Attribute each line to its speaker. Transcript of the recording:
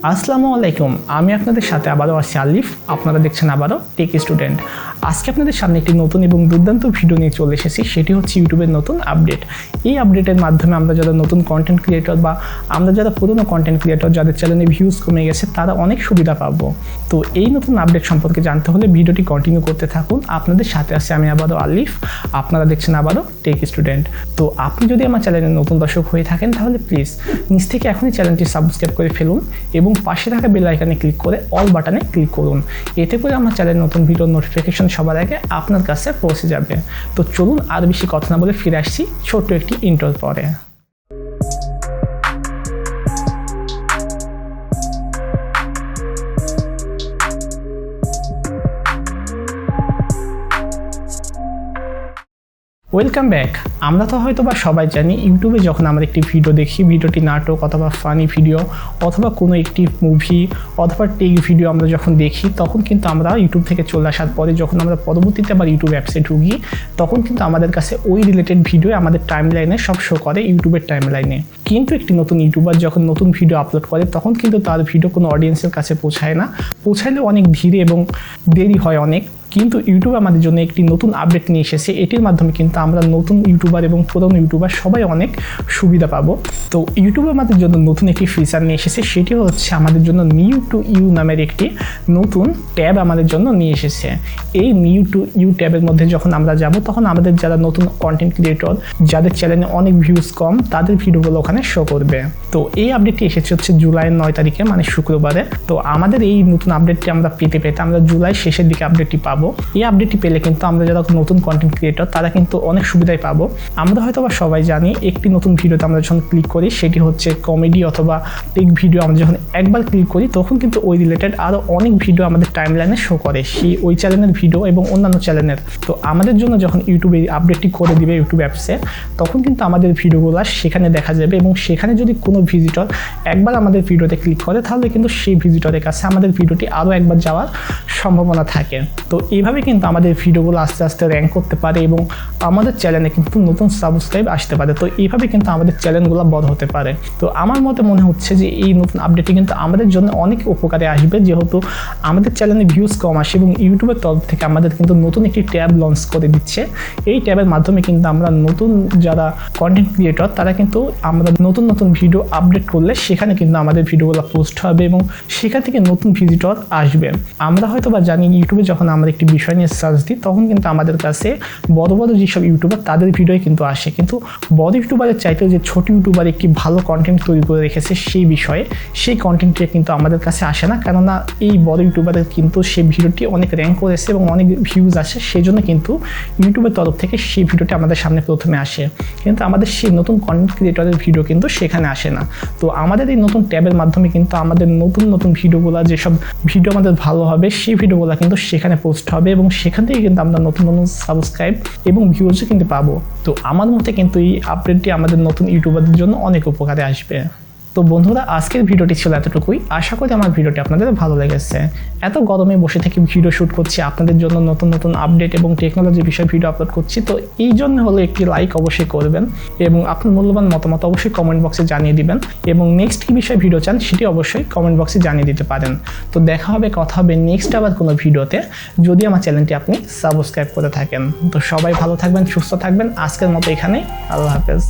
Speaker 1: আসসালামু আলাইকুম আমি আপনাদের সাথে আবারও আসছি আলিফ আপনারা দেখছেন আবারও টেক স্টুডেন্ট আজকে আপনাদের সামনে একটি নতুন এবং দুর্দান্ত ভিডিও নিয়ে চলে এসেছি। সেটি হচ্ছে ইউটিউবের নতুন আপডেট এই আপডেটের মাধ্যমে আমরা যারা নতুন কন্টেন্ট ক্রিয়েটর বা আমরা যারা পুরনো কন্টেন্ট ক্রিয়েটর যাদের চ্যানেলে ভিউজ কমে গেছে, তারা অনেক সুবিধা পাবো। তো এই নতুন আপডেট সম্পর্কে জানতে হলে ভিডিওটি কন্টিনিউ করতে থাকুন। আপনাদের সাথে আছে আমি আবারও আলিফ। আপনারা দেখছেন আবারও টেক স্টুডেন্ট তো আপনি যদি আমার চ্যানেলের নতুন দর্শক হয়ে থাকেন, তাহলে প্লিজ নিচ থেকে এখনই চ্যানেলটি সাবস্ক্রাইব করে ফেলুন এবং পাশে থাকা বেল আইকনে ক্লিক করে অল বাটনে ক্লিক করুন। এতে করে আমার চ্যানেলের নতুন ভিডিওর নোটিফিকেশন সবার আগে আপনার কাছে পৌঁছে যাবে। তো চলুন আর বেশি কথা না বলে ফিরে আসছি ছোট্ট একটি ইন্টার পরে। ওয়েলকাম ব্যাক আমরা তো হয়তো বা সবাই জানি, ইউটিউবে যখন আমরা একটি ভিডিও দেখি ভিডিওটি নাটক অথবা ফানি ভিডিও অথবা কোনো একটি মুভি অথবা টেক ভিডিও আমরা যখন দেখি, তখন কিন্তু আমরা ইউটিউব থেকে চলে আসার পরে যখন আমরা পরবর্তীতে আবার ইউটিউব অ্যাপসে ঢুকি, তখন কিন্তু আমাদের কাছে ওই রিলেটেড ভিডিও আমাদের টাইম লাইনে সব শো করে ইউটিউবের টাইম লাইনে কিন্তু একটি নতুন ইউটিউবার যখন নতুন ভিডিও আপলোড করে, তখন কিন্তু তার ভিডিও কোনো অডিয়েন্সের কাছে পৌঁছায় না। পৌঁছাইলে অনেক ধীরে এবং দেরি হয় অনেক। কিন্তু ইউটিউব আমাদের জন্য একটি নতুন আপডেট নিয়ে এসেছে। এটির মাধ্যমে কিন্তু আমরা নতুন ইউটিউবার এবং পুরনো ইউটিউবার সবাই অনেক সুবিধা পাবো। তো ইউটিউব আমাদের জন্য নতুন একটি ফিচার নিয়ে এসেছে, সেটি হচ্ছে আমাদের জন্য নিউ টু ইউ নামের একটি নতুন ট্যাব আমাদের জন্য নিয়ে এসেছে। এই নিউ টু ইউ ট্যাবের মধ্যে যখন আমরা যাব, তখন আমাদের যারা নতুন কন্টেন্ট ক্রিয়েটর যাদের চ্যানেলে অনেক ভিউজ কম, তাদের ভিডিওগুলো ওখানে শো করবে। তো এই আপডেটটি এসেছে হচ্ছে জুলাইয়ের নয় তারিখে মানে শুক্রবারে। তো আমাদের এই নতুন আপডেটটি আমরা পেতে পেতে আমরা জুলাই শেষের দিকে আপডেটটি পাবো। এই আপডেটটি পেলে কিন্তু আমরা যারা নতুন কন্টেন্ট ক্রিয়েটর তারা কিন্তু অনেক সুবিধাই পাবো। আমরা হয়তো বা সবাই জানি, একটি নতুন ভিডিওতে আমরা যখন ক্লিক করি, সেটি হচ্ছে কমেডি অথবা টেক ভিডিও আমরা যখন একবার ক্লিক করি, তখন কিন্তু ওই রিলেটেড আরও অনেক ভিডিও আমাদের টাইম লাইনে শো করে। সেই ওই চ্যানেলের ভিডিও এবং অন্যান্য চ্যানেলের তো আমাদের জন্য যখন ইউটিউবে আপডেটটি করে দিবে ইউটিউব অ্যাপসে তখন কিন্তু আমাদের ভিডিওগুলো সেখানে দেখা যাবে এবং সেখানে যদি কোনো ভিজিটর একবার আমাদের ভিডিওতে ক্লিক করে, তাহলে কিন্তু সেই ভিজিটরের কাছে আমাদের ভিডিওটি আরও একবার যাওয়ার সম্ভাবনা থাকে। তো এইভাবে কিন্তু আমাদের ভিডিওগুলো আস্তে আস্তে র্যাঙ্ক করতে পারে এবং আমাদের চ্যানেলে কিন্তু নতুন সাবস্ক্রাইব আসতে পারে। তো এইভাবে কিন্তু আমাদের চ্যানেলগুলো বড় হতে পারে। তো আমার মতে মনে হচ্ছে যে এই নতুন আপডেটটি কিন্তু আমাদের জন্য অনেক উপকারে আসবে, যেহেতু আমাদের চ্যানেলে ভিউজ কম আসে এবং ইউটিউবের তরফ থেকে আমাদের কিন্তু নতুন একটি ট্যাব লঞ্চ করে দিচ্ছে। এই ট্যাবের মাধ্যমে কিন্তু আমরা নতুন যারা কন্টেন্ট ক্রিয়েটর তারা কিন্তু আমরা নতুন নতুন ভিডিও আপডেট করলে সেখানে কিন্তু আমাদের ভিডিওগুলো পোস্ট হবে এবং সেখান থেকে নতুন ভিজিটর আসবে। আমরা হয়তো বা জানি ইউটিউবে যখন আমরা একটি বিষয় নিয়ে সার্চ দিই, তখন কিন্তু আমাদের কাছে বড় বড় যেসব ইউটিউবার তাদের ভিডিও কিন্তু আসে। কিন্তু বড় ইউটিউবারের চাইতেও যে ছোট ইউটিউবার একটি ভালো কন্টেন্ট তৈরি করে রেখেছে সেই বিষয়ে সেই কন্টেন্টটি কিন্তু আমাদের কাছে আসে না। কেননা এই বড় ইউটিউবারের কিন্তু সেই ভিডিওটি অনেক র্যাঙ্ক করেছে এবং অনেক ভিউজ আসে সেই জন্য কিন্তু ইউটিউবের তরফ থেকে সেই ভিডিওটি আমাদের সামনে প্রথমে আসে। কিন্তু আমাদের সেই নতুন কন্টেন্ট ক্রিয়েটরের ভিডিও কিন্তু সেখানে আসে না। তো আমাদের এই নতুন ট্যাবের মাধ্যমে কিন্তু আমাদের নতুন নতুন ভিডিওগুলো যেসব ভিডিও আমাদের ভালো হবে, সেই ভিডিওগুলো কিন্তু সেখানে পোস্ট হবে এবং সেখান থেকে কিন্তু আমরা নতুন নতুন সাবস্ক্রাইব এবং ভিউজও কিন্তু পাবো। তো আমার মতে কিন্তু এই আপডেটটি আমাদের নতুন ইউটিউবারদের জন্য অনেক উপকারে আসবে। তো বন্ধুরা, আজকের ভিডিওটি ছিল এতটুকুই। আশা করি আমার ভিডিওটি আপনাদের ভালো লেগেছে। এত গরমে বসে থেকে ভিডিও শ্যুট করছি, আপনাদের জন্য নতুন নতুন আপডেট এবং টেকনোলজি বিষয়ে ভিডিও আপলোড করছি, তো এই জন্য হলো একটি লাইক অবশ্যই করবেন এবং আপনার মূল্যবান মতামত অবশ্যই কমেন্ট বক্সে জানিয়ে দিবেন এবং নেক্সট কী বিষয়ে ভিডিও চান সেটি অবশ্যই কমেন্ট বক্সে জানিয়ে দিতে পারেন। তো দেখা হবে, কথা হবে নেক্সট আবার কোনো ভিডিওতে। যদি আমার চ্যানেলটি আপনি সাবস্ক্রাইব করে থাকেন, তো সবাই ভালো থাকবেন, সুস্থ থাকবেন। আজকের মতো এখানেই, আল্লাহ হাফেজ।